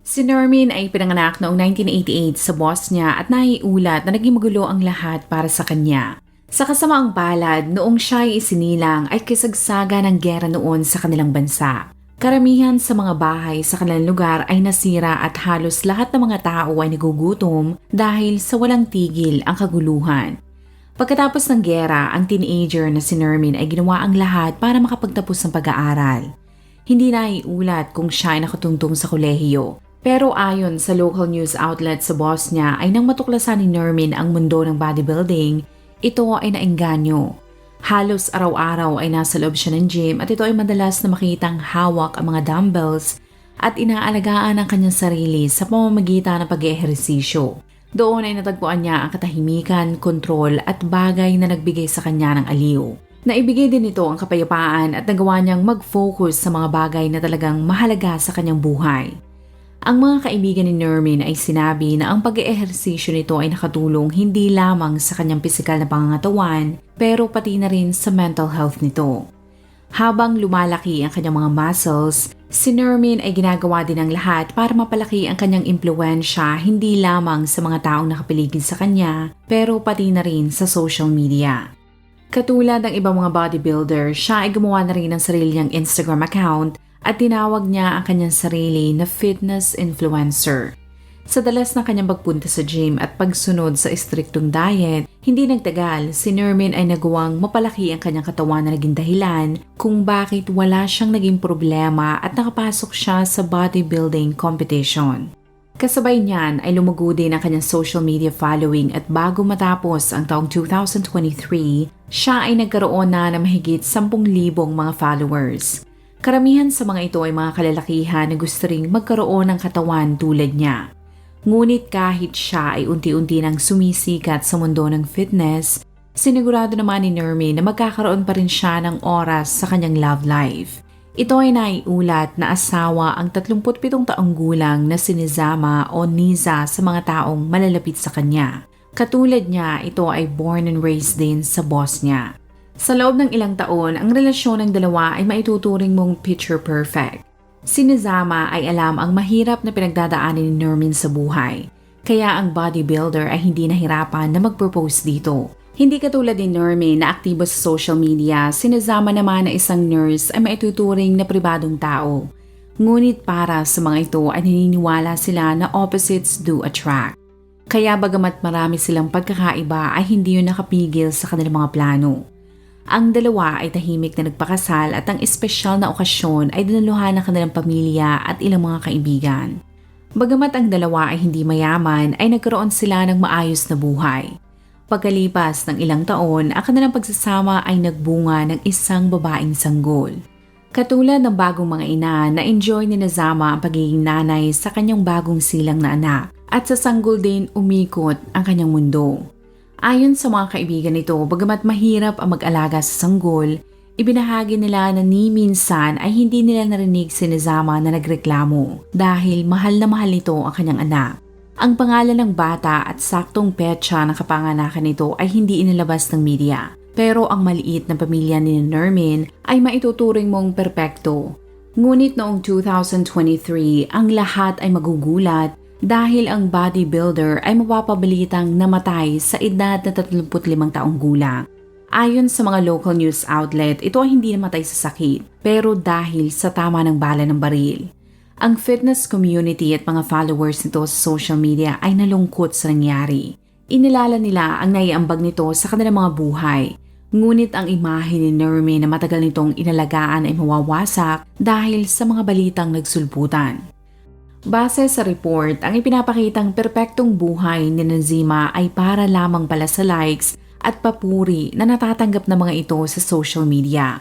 Si Normin ay pinanganak noong 1988 sa Bosnia at naiulat na naging magulo ang lahat para sa kanya. Sa kasamaang palad, noong siya ay isinilang ay kasagsaga ng gera noon sa kanilang bansa. Karamihan sa mga bahay sa kanilang lugar ay nasira at halos lahat ng mga tao ay nagugutom dahil sa walang tigil ang kaguluhan. Pagkatapos ng gera, ang teenager na si Nermin ay ginawa ang lahat para makapagtapos ng pag-aaral. Hindi na iulat kung siya ay nakatungtong sa kolehiyo pero ayon sa local news outlet sa Bosnia ay nang matuklasan ni Nermin ang mundo ng bodybuilding, ito ay naengganyo. Halos araw-araw ay nasa loob siya ng gym at ito ay madalas na makitang hawak ang mga dumbbells at inaalagaan ang kanyang sarili sa pamamagitan ng pag-ehersisyo. Doon ay natagpuan niya ang katahimikan, kontrol at bagay na nagbigay sa kanya ng aliw. Naibigay din ito ang kapayapaan at nagawa niyang mag-focus sa mga bagay na talagang mahalaga sa kanyang buhay. Ang mga kaibigan ni Nermin ay sinabi na ang pag-eehersisyo nito ay nakatulong hindi lamang sa kanyang pisikal na pangangatawan pero pati na rin sa mental health nito. Habang lumalaki ang kanyang mga muscles, si Nermin ay ginagawa din ang lahat para mapalaki ang kanyang impluensya hindi lamang sa mga taong nakapaligid sa kanya pero pati na rin sa social media. Katulad ng ibang mga bodybuilder, siya ay gumawa na rin ng sarili niyang Instagram account at tinawag niya ang kanyang sarili na fitness influencer. Sa dalas ng kanyang pagpunta sa gym at pagsunod sa istriktong diet, hindi nagtagal, si Nermin ay nagawang mapalaki ang kanyang katawan na naging dahilan kung bakit wala siyang naging problema at nakapasok siya sa bodybuilding competition. Kasabay niyan ay lumugo din ang kanyang social media following at bago matapos ang taong 2023, siya ay nagkaroon na ng mahigit 10,000 mga followers. Karamihan sa mga ito ay mga kalalakihan na gusto ring magkaroon ng katawan tulad niya. Ngunit kahit siya ay unti-unti nang sumisikat sa mundo ng fitness, sinigurado naman ni Nermi na magkakaroon pa rin siya ng oras sa kanyang love life. Ito ay naiulat na asawa ang 37 taong gulang na si Nizama o Niza sa mga taong malalapit sa kanya. Katulad niya, ito ay born and raised din sa Bosnia. Sa loob ng ilang taon, ang relasyon ng dalawa ay maituturing mong picture perfect. Si Nizama ay alam ang mahirap na pinagdadaanan ni Nermin sa buhay. Kaya ang bodybuilder ay hindi nahirapan na mag-propose dito. Hindi katulad ni Nermin na aktibo sa social media, si Nizama naman na isang nurse ay maituturing na pribadong tao. Ngunit para sa mga ito ay naniniwala sila na opposites do attract. Kaya bagamat marami silang pagkakaiba ay hindi yun nakapigil sa kanilang mga plano. Ang dalawa ay tahimik na nagpakasal at ang espesyal na okasyon ay dinaluhan ng kanilang pamilya at ilang mga kaibigan. Bagamat ang dalawa ay hindi mayaman, ay nagkaroon sila ng maayos na buhay. Pagkalipas ng ilang taon, ang kanilang pagsasama ay nagbunga ng isang babaeng sanggol. Katulad ng bagong mga ina, na-enjoy ni Nazama ang pagiging nanay sa kanyang bagong silang na anak at sa sanggol din umikot ang kanyang mundo. Ayon sa mga kaibigan nito, bagamat mahirap ang mag-alaga sa sanggol, ibinahagi nila na ni minsan ay hindi nila narinig si Nizama na nagreklamo dahil mahal na mahal nito ang kanyang anak. Ang pangalan ng bata at saktong petsa ng kapanganakan nito ay hindi inilabas ng media. Pero ang maliit na pamilya ni Nermin ay maituturing mong perpekto. Ngunit noong 2023, ang lahat ay magugulat dahil ang bodybuilder ay mapapabalitang namatay sa edad na 35 taong gulang. Ayon sa mga local news outlet, ito ay hindi namatay sa sakit, pero dahil sa tama ng bala ng baril. Ang fitness community at mga followers nito sa social media ay nalungkot sa nangyari. Inilala nila ang naiambag nito sa kanilang mga buhay. Ngunit ang imahe ni Nermi na matagal nitong inalagaan ay mawawasak dahil sa mga balitang nagsulputan. Base sa report, ang ipinapakitang perpektong buhay ni Nazima ay para lamang pala sa likes at papuri na natatanggap ng mga ito sa social media.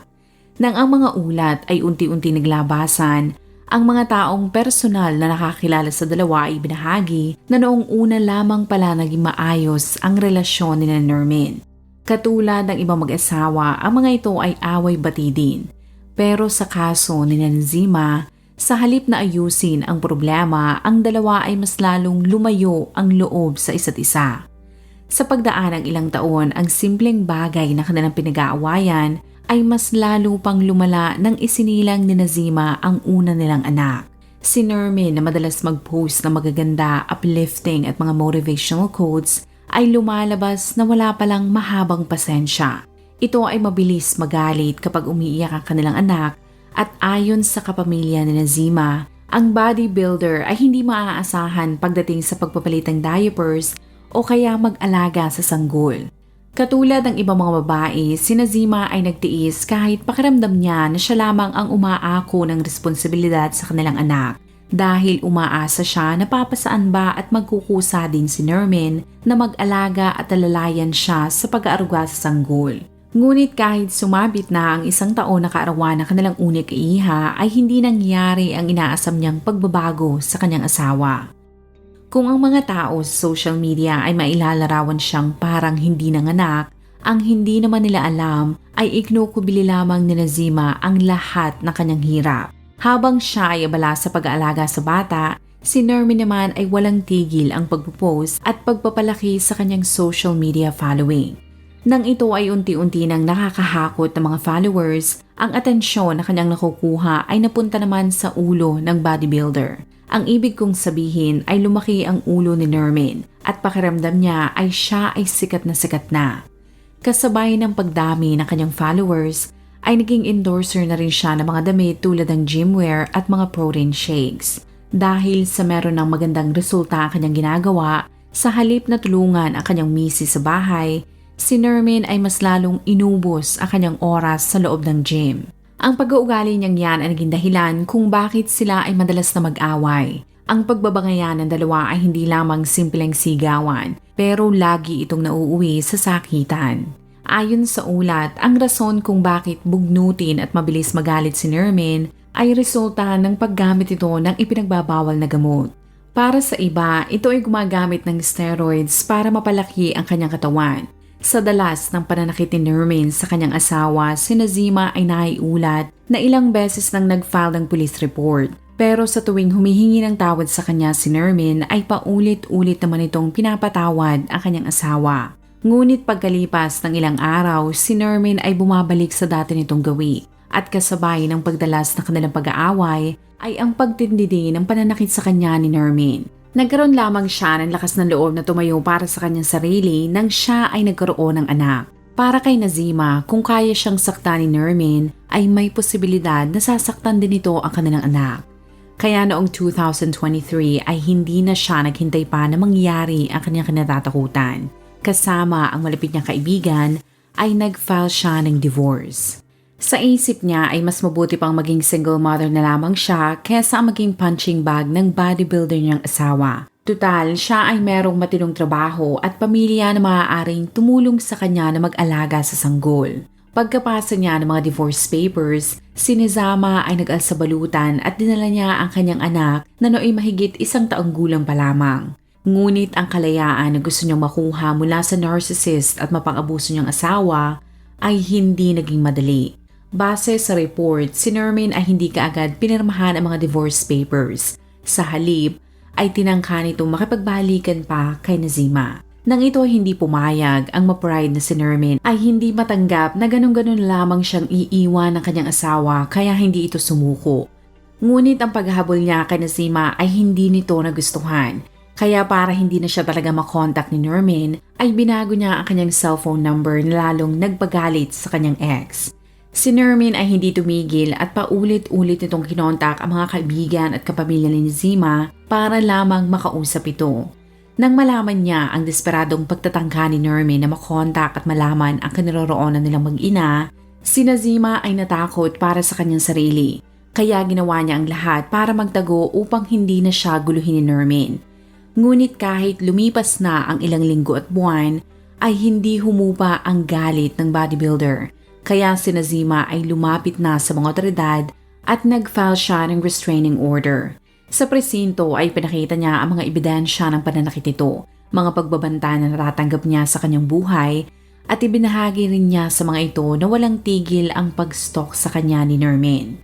Nang ang mga ulat ay unti-unti naglabasan, Ang mga taong personal na nakakilala sa dalawa ay binahagi na noong una lamang pala naging maayos ang relasyon ni Nermin. Katulad ng ibang mag-asawa, ang mga ito ay away bati din. Pero sa kaso ni Nanzima, sa halip na ayusin ang problema, ang dalawa ay mas lalong lumayo ang loob sa isa't isa. Sa pagdaan ng ilang taon, ang simpleng bagay na kanilang pinag-aawayan ay mas lalo pang lumala nang isinilang ni Nazima ang una nilang anak. Si Nermin na madalas mag-post ng magaganda, uplifting at mga motivational quotes ay lumalabas na wala palang mahabang pasensya. Ito ay mabilis magalit kapag umiiyak ang kanilang anak at ayon sa kapamilya ni Nazima, ang bodybuilder ay hindi maaasahan pagdating sa pagpapalit ng diapers o kaya mag-alaga sa sanggol. Katulad ng ibang mga babae, si Nazima ay nagtiis kahit pakiramdam niya na siya lamang ang umaako ng responsibilidad sa kanilang anak dahil umaasa siya na papasaan ba at magkukusa din si Nermin na mag-alaga at alalayan siya sa pag-aaruga sa sanggol. Ngunit kahit sumabit na ang isang taon na kaarawan ng kanilang unik iha ay hindi nangyari ang inaasam niyang pagbabago sa kanyang asawa. Kung ang mga tao sa social media ay mailalarawan siyang parang hindi nanganak, ang hindi naman nila alam ay ignukubili lamang ni Nazima ang lahat ng kanyang hirap. Habang siya ay abala sa pag-aalaga sa bata, si Nermin naman ay walang tigil ang pagpo-post at pagpapalaki sa kanyang social media following. Nang ito ay unti-unti nang nakakahakot ng mga followers, ang atensyon na kanyang nakukuha ay napunta naman sa ulo ng bodybuilder. Ang ibig kong sabihin ay lumaki ang ulo ni Nermin at pakiramdam niya ay siya ay sikat na sikat na. Kasabay ng pagdami ng kanyang followers, ay naging endorser na rin siya ng mga damit tulad ng gymwear at mga protein shakes. Dahil sa meron ng magandang resulta ang kanyang ginagawa, sa halip na tulungan ang kanyang misis sa bahay, si Nermin ay mas lalong inubos ang kanyang oras sa loob ng gym. Ang pag-uugali niyang yan ay naging dahilan kung bakit sila ay madalas na mag-away. Ang pagbabangayan ng dalawa ay hindi lamang simpleng sigawan, pero lagi itong nauuwi sa sakitan. Ayon sa ulat, ang rason kung bakit bugnutin at mabilis magalit si Nermin ay resulta ng paggamit ito ng ipinagbabawal na gamot. Para sa iba, ito ay gumagamit ng steroids para mapalaki ang kanyang katawan. Sa dalas ng pananakit ni Nermin sa kanyang asawa, si Nazima ay naiulat na ilang beses nang nag-file ng police report. Pero sa tuwing humihingi ng tawad sa kanya si Nermin ay paulit-ulit naman itong pinapatawad ang kanyang asawa. Ngunit pagkalipas ng ilang araw, si Nermin ay bumabalik sa dati nitong gawi at kasabay ng pagdalas ng kanilang pag-aaway ay ang pagtindi ng pananakit sa kanya ni Nermin. Nagkaroon lamang siya ng lakas ng loob na tumayo para sa kanyang sarili nang siya ay nagkaroon ng anak. Para kay Nazima, kung kaya siyang saktan ni Nermin, ay may posibilidad na sasaktan din ito ang kanilang anak. Kaya noong 2023 ay hindi na siya naghintay pa na mangyari ang kanyang kinatatakutan. Kasama ang malapit niyang kaibigan ay nag-file siya ng divorce. Sa isip niya ay mas mabuti pang maging single mother na lamang siya kesa maging punching bag ng bodybuilder niyang asawa. Tutal, siya ay merong matinong trabaho at pamilya na maaaring tumulong sa kanya na mag-alaga sa sanggol. Pagkapasa niya ng mga divorce papers, si Nizama ay nag-alsabalutan at dinala niya ang kanyang anak na nooy mahigit isang taong gulang pa lamang. Ngunit ang kalayaan na gusto niyang makuha mula sa narcissist at mapang-abuso niyang asawa ay hindi naging madali. Base sa report, si Nermin ay hindi kaagad pinirmahan ang mga divorce papers. Sa halip, ay tinangka nitong makipagbalikan pa kay Nazima. Nang ito ay hindi pumayag, ang mapride na si Nermin ay hindi matanggap na ganun-ganun lamang siyang iiwan ng kanyang asawa kaya hindi ito sumuko. Ngunit ang paghahabol niya kay Nazima ay hindi nito nagustuhan. Kaya para hindi na siya talaga makontak ni Nermin, ay binago niya ang kanyang cellphone number na lalong nagpagalit sa kanyang ex. Si Nermin ay hindi tumigil at paulit-ulit itong kinontak ang mga kaibigan at kapamilya ni Zima para lamang makausap ito. Nang malaman niya ang desperadong pagtatangka ni Nermin na makontak at malaman ang kinaroroonan nilang mag-ina, si Nazima ay natakot para sa kanyang sarili. Kaya ginawa niya ang lahat para magtago upang hindi na siya guluhin ni Nermin. Ngunit kahit lumipas na ang ilang linggo at buwan, ay hindi humupa ang galit ng bodybuilder kaya si Nazima ay lumapit na sa mga otoridad at nag-file siya ng restraining order. Sa presinto ay pinakita niya ang mga ebidensya ng pananakit nito, mga pagbabanta na natatanggap niya sa kanyang buhay at ibinahagi rin niya sa mga ito na walang tigil ang pag-stalk sa kanya ni Nermin.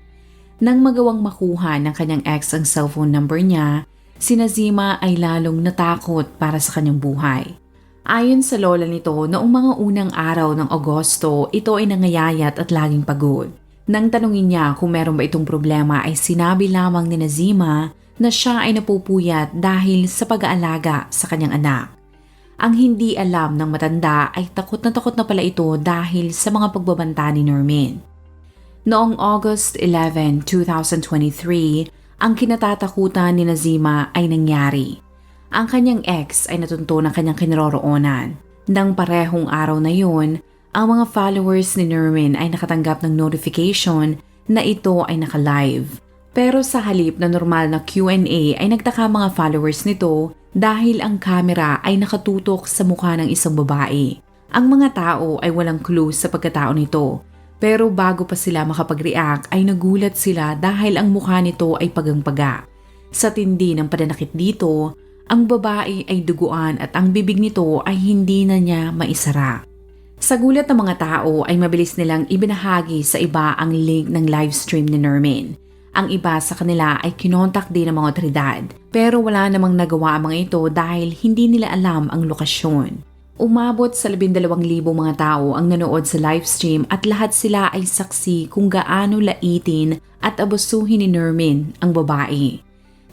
Nang magawang makuha ng kanyang ex ang cellphone number niya, si Nazima ay lalong natakot para sa kanyang buhay. Ayon sa lola nito, noong mga unang araw ng Agosto, ito ay nangayayat at laging pagod. Nang tanungin niya kung meron ba itong problema ay sinabi lamang ni Nazima na siya ay napupuyat dahil sa pag-aalaga sa kanyang anak. Ang hindi alam ng matanda ay takot na takot na pala ito dahil sa mga pagbabanta ni Normin. Noong August 11, 2023, ang kinatatakutan ni Nazima ay nangyari. Ang kanyang ex ay natunto ng kanyang kinaroroonan. Nang parehong araw na yun, ang mga followers ni Nermin ay nakatanggap ng notification na ito ay naka-live. Pero sa halip na normal na Q&A ay nagtaka mga followers nito dahil ang camera ay nakatutok sa mukha ng isang babae. Ang mga tao ay walang clue sa pagkatao nito. Pero bago pa sila makapag-react ay nagulat sila dahil ang mukha nito ay pagang-paga. Sa tindi ng pananakit dito, ang babae ay duguan at ang bibig nito ay hindi na niya maisara. Sa gulat ng mga tao ay mabilis nilang ibinahagi sa iba ang link ng livestream ni Nermin. Ang iba sa kanila ay kinontak din ng mga otoridad pero wala namang nagawa ang mga ito dahil hindi nila alam ang lokasyon. Umabot sa 12,000 mga tao ang nanood sa livestream at lahat sila ay saksi kung gaano laitin at abusuhin ni Nermin ang babae.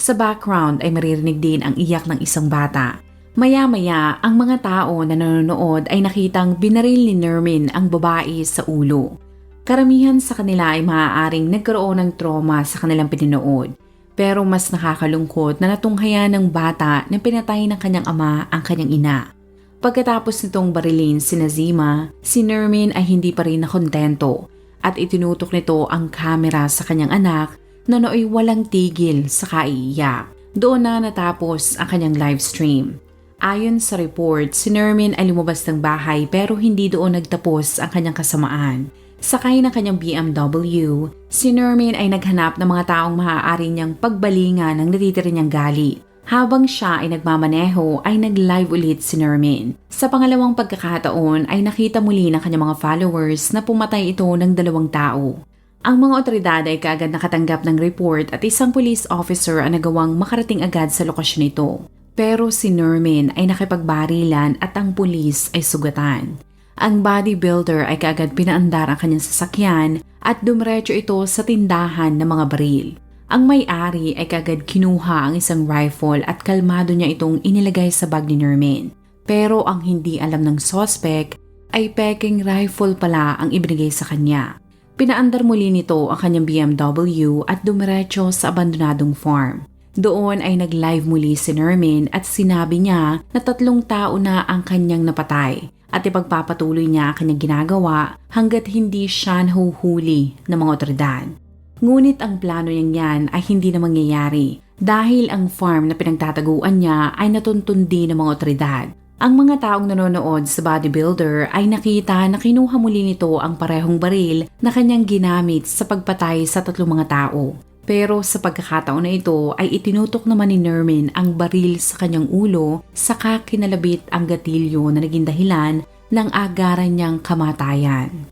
Sa background ay maririnig din ang iyak ng isang bata. Maya-maya, ang mga tao na nanonood ay nakitang binaril ni Nermin ang babae sa ulo. Karamihan sa kanila ay maaaring nagkaroon ng trauma sa kanilang pininood. Pero mas nakakalungkot na natunghayan ng bata na pinatay ng kanyang ama ang kanyang ina. Pagkatapos nitong barilin si Nazima, si Nermin ay hindi pa rin nakontento at itinutok nito ang kamera sa kanyang anak na nooy walang tigil sa kaiiyak. Doon na natapos ang kanyang live stream. Ayon sa report, si Nermin ay lumabas ng bahay pero hindi doon nagtapos ang kanyang kasamaan. Sakay ng kanyang BMW, si Nermin ay naghanap ng mga taong maaari niyang pagbalingan ng natitira niyang galit. Habang siya ay nagmamaneho ay nag-live ulit si Nermin. Sa pangalawang pagkakataon ay nakita muli ng kanyang mga followers na pumatay ito ng dalawang tao. Ang mga otoridad ay kaagad nakatanggap ng report at isang police officer ang nagawang makarating agad sa lokasyon nito. Pero si Nermin ay nakipagbarilan at ang pulis ay sugatan. Ang bodybuilder ay kaagad pinaandar ang kanyang sasakyan at dumiretso ito sa tindahan ng mga baril. Ang may-ari ay kagad kinuha ang isang rifle at kalmado niya itong inilagay sa bag ni Nermin. Pero ang hindi alam ng suspect ay peking rifle pala ang ibinigay sa kanya. Pinaandar muli nito ang kanyang BMW at dumiretso sa abandonadong farm. Doon ay nag-live muli si Nermin at sinabi niya na tatlong tao na ang kanyang napatay at ipagpapatuloy niya ang kanyang ginagawa hanggat hindi siya nahuhuli ng mga otoridad. Ngunit ang plano niyang yan ay hindi na mangyayari dahil ang farm na pinagtataguan niya ay natuntun din ng mga otoridad. Ang mga taong nanonood sa bodybuilder ay nakita na kinuha muli nito ang parehong baril na kanyang ginamit sa pagpatay sa tatlong mga tao. Pero sa pagkakataon na ito ay itinutok naman ni Nermin ang baril sa kanyang ulo saka kinalabit ang gatilyo na naging dahilan ng agaran niyang kamatayan.